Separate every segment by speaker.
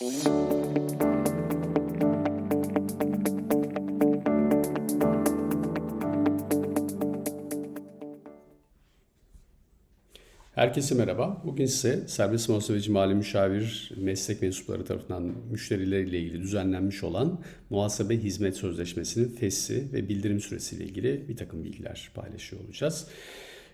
Speaker 1: Herkese merhaba. Bugün size serbest muhasebeci mali müşavir meslek mensupları tarafından müşterileriyle ilgili düzenlenmiş olan muhasebe hizmet sözleşmesinin fesli ve bildirim süresiyle ilgili bir takım bilgiler paylaşıyor olacağız.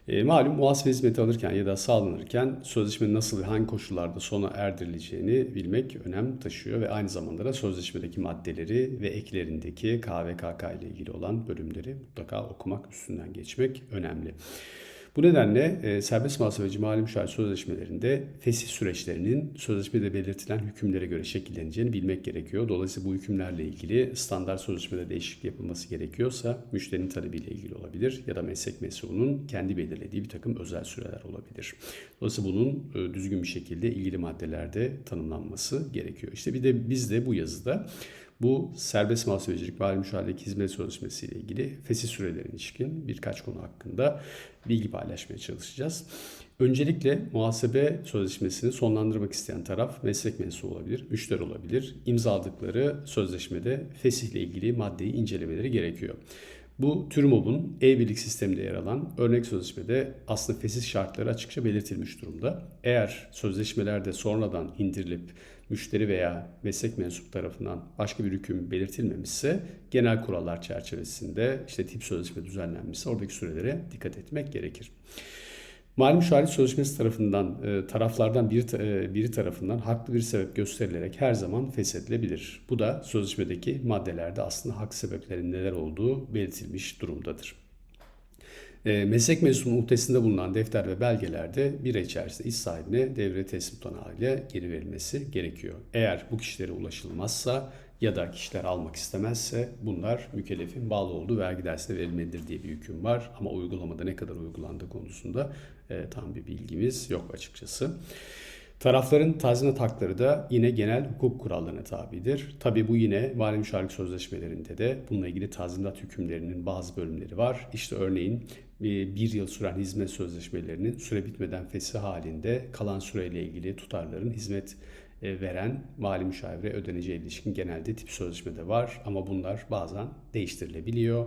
Speaker 1: E, malum muhasebe hizmeti alırken ya da sağlanırken sözleşmenin nasıl ve hangi koşullarda sona erdirileceğini bilmek önem taşıyor ve aynı zamanda da sözleşmedeki maddeleri ve eklerindeki KVKK ile ilgili olan bölümleri mutlaka okumak, üstünden geçmek önemli. Bu nedenle e, serbest muhasebeci mali müşavir sözleşmelerinde fesih süreçlerinin sözleşmede belirtilen hükümlere göre şekilleneceğini bilmek gerekiyor. Dolayısıyla bu hükümlerle ilgili standart sözleşmede değişiklik yapılması gerekiyorsa müşterinin talebiyle ilgili olabilir ya da meslek mesulunun kendi belirlediği bir takım özel süreler olabilir. Dolayısıyla bunun e, düzgün bir şekilde ilgili maddelerde tanımlanması gerekiyor. İşte bir de biz de bu yazıda bu serbest muhasebecilik mali müşavirlik hizmet sözleşmesi ile ilgili fesih sürelerine ilişkin birkaç konu hakkında bilgi paylaşmaya çalışacağız. Öncelikle muhasebe sözleşmesini sonlandırmak isteyen taraf meslek mensubu olabilir, müşteri olabilir. İmzaladıkları sözleşmede fesih ile ilgili maddeyi incelemeleri gerekiyor. Bu TÜRMOB'un e-birlik sisteminde yer alan örnek sözleşmede aslında fesih şartları açıkça belirtilmiş durumda. Eğer sözleşmelerde sonradan indirilip müşteri veya meslek mensup tarafından başka bir hüküm belirtilmemişse genel kurallar çerçevesinde işte tip sözleşme düzenlenmişse oradaki sürelere dikkat etmek gerekir. Mali müşahit sözleşmesi tarafından e, taraflardan biri, e, biri tarafından haklı bir sebep gösterilerek her zaman feshedilebilir. Bu da sözleşmedeki maddelerde aslında hak sebeplerinin neler olduğu belirtilmiş durumdadır. E, meslek mensubunun muhtesinde bulunan defter ve belgelerde bir ay içerisinde iş sahibine devre teslim tutanağıyla geri verilmesi gerekiyor. Eğer bu kişilere ulaşılmazsa ya da kişiler almak istemezse bunlar mükellefin bağlı olduğu vergi dersine verilmelidir diye bir hüküm var. Ama uygulamada ne kadar uygulandığı konusunda e, tam bir bilgimiz yok açıkçası. Tarafların tazminat hakları da yine genel hukuk kurallarına tabidir. Tabi bu yine mali müşavirlik sözleşmelerinde de bununla ilgili tazminat hükümlerinin bazı bölümleri var. İşte örneğin bir yıl süren hizmet sözleşmelerinin süre bitmeden fesih halinde kalan süreyle ilgili tutarların hizmet e, veren mali müşavire ödeneceği ilişkin genelde tip sözleşmede var ama bunlar bazen değiştirilebiliyor.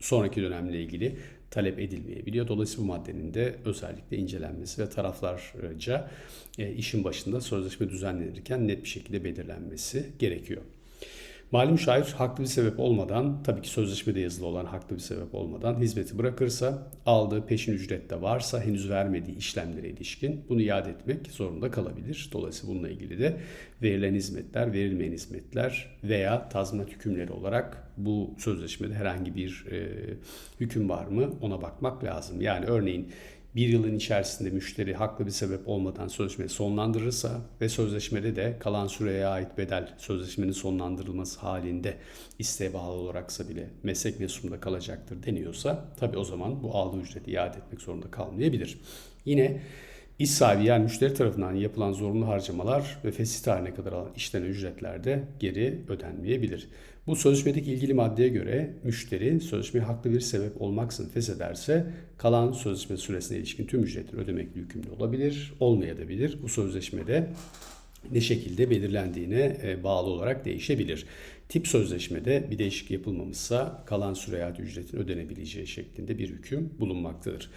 Speaker 1: Sonraki dönemle ilgili talep edilmeyebiliyor. Dolayısıyla bu maddenin de özellikle incelenmesi ve taraflarca e, işin başında sözleşme düzenlenirken net bir şekilde belirlenmesi gerekiyor. Mali müşavir haklı bir sebep olmadan, tabii ki sözleşmede yazılı olan haklı bir sebep olmadan hizmeti bırakırsa, aldığı peşin ücret de varsa henüz vermediği işlemlere ilişkin bunu iade etmek zorunda kalabilir. Dolayısıyla bununla ilgili de verilen hizmetler, verilmeyen hizmetler veya tazminat hükümleri olarak bu sözleşmede herhangi bir e, hüküm var mı ona bakmak lazım. Yani örneğin bir yılın içerisinde müşteri haklı bir sebep olmadan sözleşmeyi sonlandırırsa ve sözleşmede de kalan süreye ait bedel sözleşmenin sonlandırılması halinde isteğe bağlı olaraksa bile meslek mensubunda kalacaktır deniyorsa tabi o zaman bu aldığı ücreti iade etmek zorunda kalmayabilir. Yine İş sahibi yani müşteri tarafından yapılan zorunlu harcamalar ve fesih tarihine kadar alan işlenen ücretler de geri ödenmeyebilir. Bu sözleşmedeki ilgili maddeye göre müşteri sözleşmeye haklı bir sebep olmaksızın feshederse kalan sözleşme süresine ilişkin tüm ücretleri ödemekle yükümlü olabilir, olmayabilir. Bu sözleşmede ne şekilde belirlendiğine e, bağlı olarak değişebilir. Tip sözleşmede bir değişiklik yapılmamışsa kalan süre ücretin ödenebileceği şeklinde bir hüküm bulunmaktadır.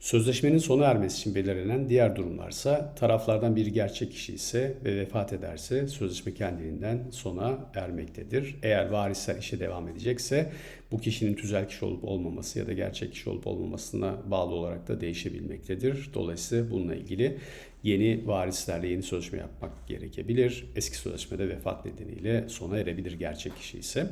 Speaker 1: Sözleşmenin sona ermesi için belirlenen diğer durumlarsa taraflardan biri gerçek kişi ise ve vefat ederse sözleşme kendiliğinden sona ermektedir. Eğer varisler işe devam edecekse bu kişinin tüzel kişi olup olmaması ya da gerçek kişi olup olmamasına bağlı olarak da değişebilmektedir. Dolayısıyla bununla ilgili yeni varislerle yeni sözleşme yapmak gerekebilir. Eski sözleşmede vefat nedeniyle sona erebilir gerçek kişi ise.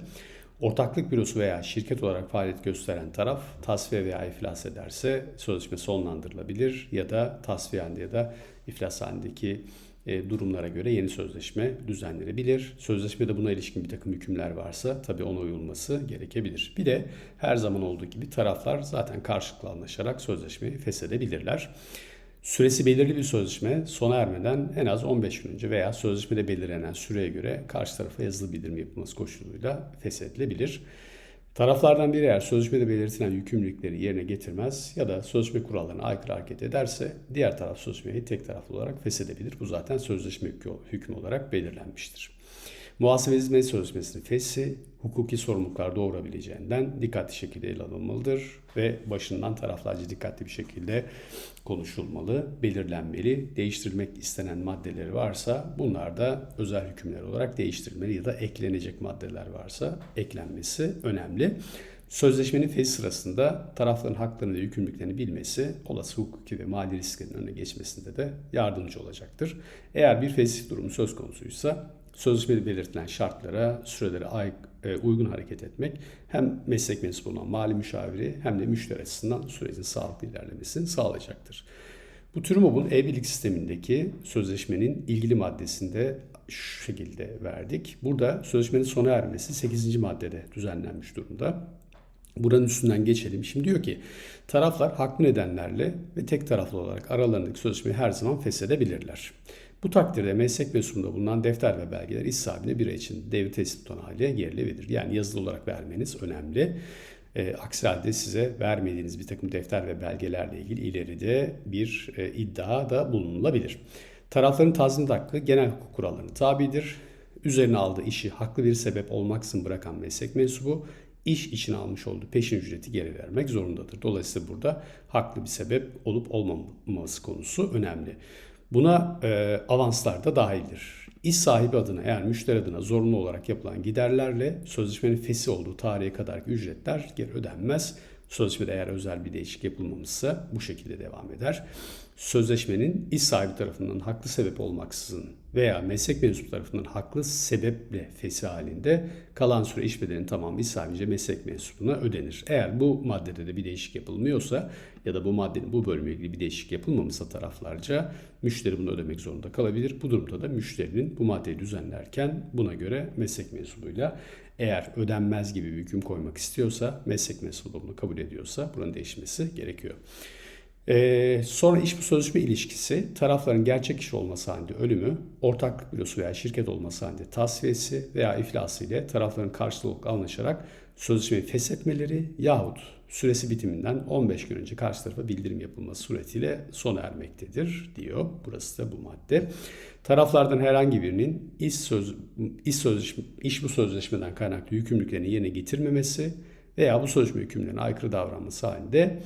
Speaker 1: Ortaklık bürosu veya şirket olarak faaliyet gösteren taraf tasfiye veya iflas ederse sözleşme sonlandırılabilir ya da tasfiye halinde ya da iflas halindeki e, durumlara göre yeni sözleşme düzenlenebilir. Sözleşmede buna ilişkin bir takım hükümler varsa tabii ona uyulması gerekebilir. Bir de her zaman olduğu gibi taraflar zaten karşılıklı anlaşarak sözleşmeyi feshedebilirler. Süresi belirli bir sözleşme sona ermeden en az 15 gün önce veya sözleşmede belirlenen süreye göre karşı tarafa yazılı bildirim yapılması koşuluyla feshedilebilir. Taraflardan biri eğer sözleşmede belirtilen yükümlülükleri yerine getirmez ya da sözleşme kurallarına aykırı hareket ederse diğer taraf sözleşmeyi tek taraflı olarak feshedebilir. Bu zaten sözleşme hükmü olarak belirlenmiştir. Muhasebe hizmet sözleşmesinin fesli hukuki sorumluluklar doğurabileceğinden dikkatli şekilde ele alınmalıdır ve başından taraflarca dikkatli bir şekilde konuşulmalı, belirlenmeli, değiştirilmek istenen maddeleri varsa bunlar da özel hükümler olarak değiştirilmeli ya da eklenecek maddeler varsa eklenmesi önemli. Sözleşmenin fesih sırasında tarafların haklarını ve yükümlülüklerini bilmesi olası hukuki ve mali risklerin önüne geçmesinde de yardımcı olacaktır. Eğer bir fesih durumu söz konusuysa sözleşmede belirtilen şartlara, sürelere e, uygun hareket etmek hem meslek mensubu olan mali müşaviri hem de müşteri açısından sürecin sağlıklı ilerlemesini sağlayacaktır. Bu TÜRMOB'un e-birlik sistemindeki sözleşmenin ilgili maddesinde şu şekilde verdik. Burada sözleşmenin sona ermesi 8. maddede düzenlenmiş durumda. Buranın üstünden geçelim. Şimdi diyor ki taraflar haklı nedenlerle ve tek taraflı olarak aralarındaki sözleşmeyi her zaman feshedebilirler. Bu takdirde meslek mensubunda bulunan defter ve belgeler iş sahibine bir ay için devir teslim haline gerilebilir. Yani yazılı olarak vermeniz önemli. E, aksi halde size vermediğiniz bir takım defter ve belgelerle ilgili ileride bir e, iddia da bulunulabilir. Tarafların tazminat hakkı genel hukuk kurallarına tabidir. Üzerine aldığı işi haklı bir sebep olmaksızın bırakan meslek mensubu iş için almış olduğu peşin ücreti geri vermek zorundadır. Dolayısıyla burada haklı bir sebep olup olmaması konusu önemli. Buna e, avanslar da dahildir. İş sahibi adına eğer müşteri adına zorunlu olarak yapılan giderlerle sözleşmenin fesi olduğu tarihe kadarki ücretler geri ödenmez. Sözleşmede eğer özel bir değişik yapılmamışsa bu şekilde devam eder. Sözleşmenin iş sahibi tarafından haklı sebep olmaksızın veya meslek mensubu tarafından haklı sebeple fesi halinde kalan süre iş bedelinin tamamı iş sahibince meslek mensubuna ödenir. Eğer bu maddede de bir değişik yapılmıyorsa ya da bu maddenin bu bölümüyle ilgili bir değişik yapılmamışsa taraflarca müşteri bunu ödemek zorunda kalabilir. Bu durumda da müşterinin bu maddeyi düzenlerken buna göre meslek mensubuyla eğer ödenmez gibi bir hüküm koymak istiyorsa, meslek mensubu bunu kabul ediyorsa buranın değişmesi gerekiyor. Ee, sonra iş bu sözleşme ilişkisi tarafların gerçek iş olması halinde ölümü, ortaklık bürosu veya şirket olması halinde tasfiyesi veya iflası ile tarafların karşılıklı anlaşarak sözleşmeyi feshetmeleri yahut süresi bitiminden 15 gün önce karşı tarafa bildirim yapılması suretiyle sona ermektedir diyor. Burası da bu madde. Taraflardan herhangi birinin iş, söz, iş, sözleşme, iş bu sözleşmeden kaynaklı yükümlülüklerini yerine getirmemesi veya bu sözleşme hükümlerine aykırı davranması halinde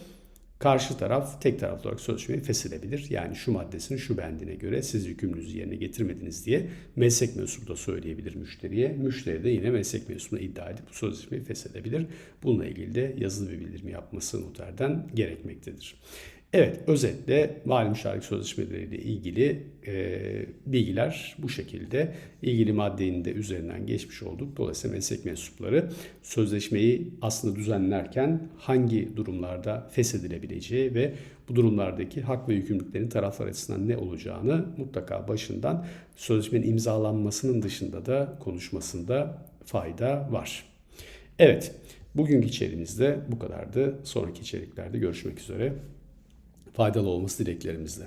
Speaker 1: Karşı taraf tek taraflı olarak sözleşmeyi feshedebilir. Yani şu maddesinin şu bendine göre siz yükümlünüzü yerine getirmediniz diye meslek mensubu da söyleyebilir müşteriye. Müşteri de yine meslek mensubuna iddia edip bu sözleşmeyi feshedebilir. Bununla ilgili de yazılı bir bildirim yapması noterden gerekmektedir. Evet, özetle mali müşavirlik sözleşmeleriyle ilgili e, bilgiler bu şekilde. İlgili maddenin de üzerinden geçmiş olduk. Dolayısıyla meslek mensupları sözleşmeyi aslında düzenlerken hangi durumlarda feshedilebileceği ve bu durumlardaki hak ve yükümlülüklerin taraflar açısından ne olacağını mutlaka başından sözleşmenin imzalanmasının dışında da konuşmasında fayda var. Evet, bugünkü içeriğimizde bu kadardı. Sonraki içeriklerde görüşmek üzere faydalı olması dileklerimizle.